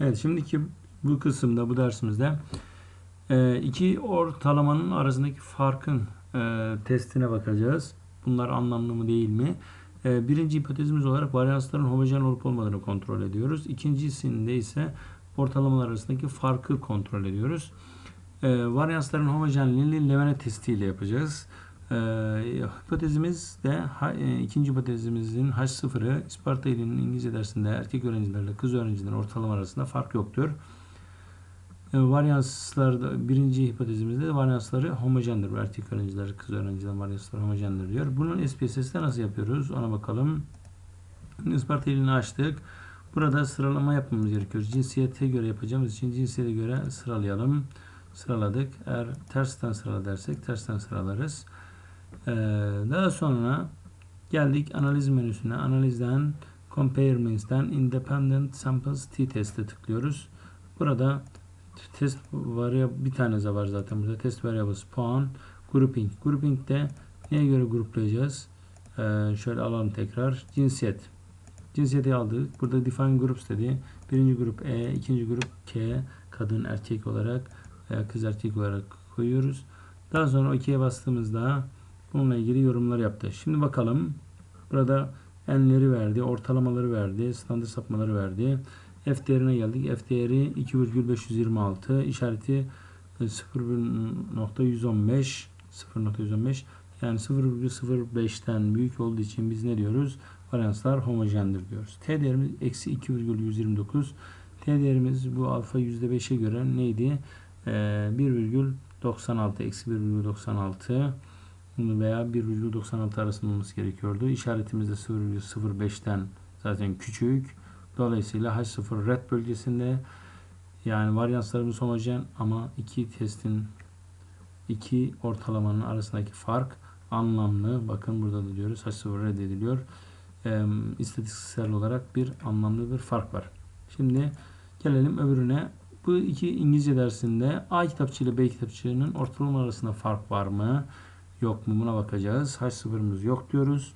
Evet şimdiki bu kısımda bu dersimizde e, iki ortalamanın arasındaki farkın e, testine bakacağız. Bunlar anlamlı mı değil mi? E, birinci hipotezimiz olarak varyansların homojen olup olmadığını kontrol ediyoruz. İkincisinde ise ortalamalar arasındaki farkı kontrol ediyoruz. Varyansların homojenliğini Levene testiyle yapacağız. E, hipotezimiz de ha, e, ikinci hipotezimizin H0'ı Isparta ilinin İngilizce dersinde erkek öğrencilerle kız öğrencilerin ortalama arasında fark yoktur. E, varyanslarda birinci hipotezimizde de varyansları homojendir. Erkek öğrenciler, kız öğrencilerin varyansları homojendir diyor. Bunun SPSS'de nasıl yapıyoruz? Ona bakalım. Isparta ilini açtık. Burada sıralama yapmamız gerekiyor. Cinsiyete göre yapacağımız için cinsiyete göre sıralayalım. Sıraladık. Eğer tersten sırala dersek tersten sıralarız. Ee, daha sonra geldik analiz menüsüne. Analizden Comparements'ten Independent Samples T-Test'e tıklıyoruz. Burada test variable bir tane var zaten burada. Test variables puan grouping. Grouping'de neye göre gruplayacağız? Ee, şöyle alalım tekrar. Cinsiyet. Cinsiyeti aldık. Burada define groups dedi. Birinci grup E, ikinci grup K, kadın erkek olarak veya kız erkek olarak koyuyoruz. Daha sonra OK'ye bastığımızda bununla ilgili yorumlar yaptı. Şimdi bakalım. Burada enleri verdi, ortalamaları verdi, standart sapmaları verdi. F değerine geldik. F değeri 2,526. işareti 0.115 0.115 yani 0,05'ten büyük olduğu için biz ne diyoruz? Varyanslar homojendir diyoruz. T değerimiz eksi 2,129. T değerimiz bu alfa %5'e göre neydi? Ee, 1,96 eksi 1,96 veya 1,96 arasında olması gerekiyordu. İşaretimiz de 0,05'ten zaten küçük. Dolayısıyla H0 red bölgesinde yani varyanslarımız homojen ama iki testin iki ortalamanın arasındaki fark anlamlı. Bakın burada da diyoruz H0 reddediliyor. E, istatistiksel olarak bir anlamlı bir fark var. Şimdi gelelim öbürüne. Bu iki İngilizce dersinde A kitapçı ile B kitapçının ortalama arasında fark var mı? Yok mu? Buna bakacağız. H0'ımız yok diyoruz.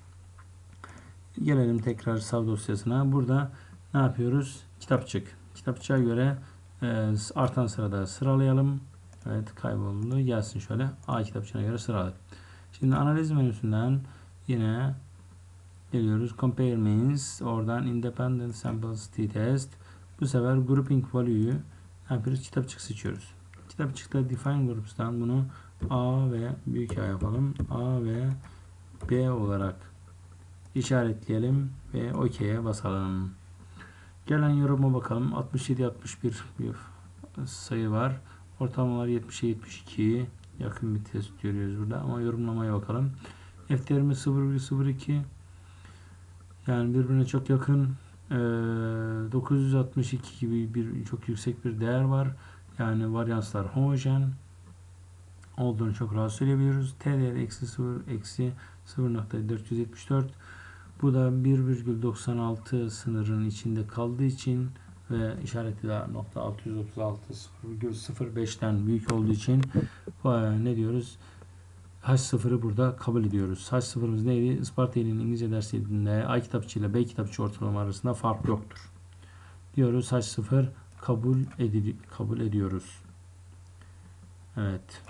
Gelelim tekrar sav dosyasına. Burada ne yapıyoruz? Kitapçık. Kitapçığa göre e, artan sırada sıralayalım. Evet kayboldu. Gelsin şöyle. A kitapçığına göre sıraladık. Şimdi analiz menüsünden yine geliyoruz. Compare means. Oradan independent samples t-test. Bu sefer grouping value'yu ne yapıyoruz? Kitapçık seçiyoruz. Kitapçıkta define groups'tan bunu A ve büyük A yapalım. A ve B olarak işaretleyelim ve OK'ye basalım. Gelen yoruma bakalım. 67-61 bir sayı var. Ortalamalar 70'e 72. Yakın bir test görüyoruz burada ama yorumlamaya bakalım. F değerimiz 0,02 yani birbirine çok yakın ee, 962 gibi bir çok yüksek bir değer var. Yani varyanslar homojen olduğunu çok rahat söyleyebiliyoruz. T değeri eksi 0 eksi 0.474 bu da 1,96 sınırının içinde kaldığı için ve işareti de nokta 636 0,05'ten büyük olduğu için ne diyoruz? H0'ı burada kabul ediyoruz. H0'ımız neydi? Isparta ilinin İngilizce dersinde A kitapçı ile B kitapçı ortalama arasında fark yoktur. Diyoruz H0 kabul edil kabul ediyoruz. Evet.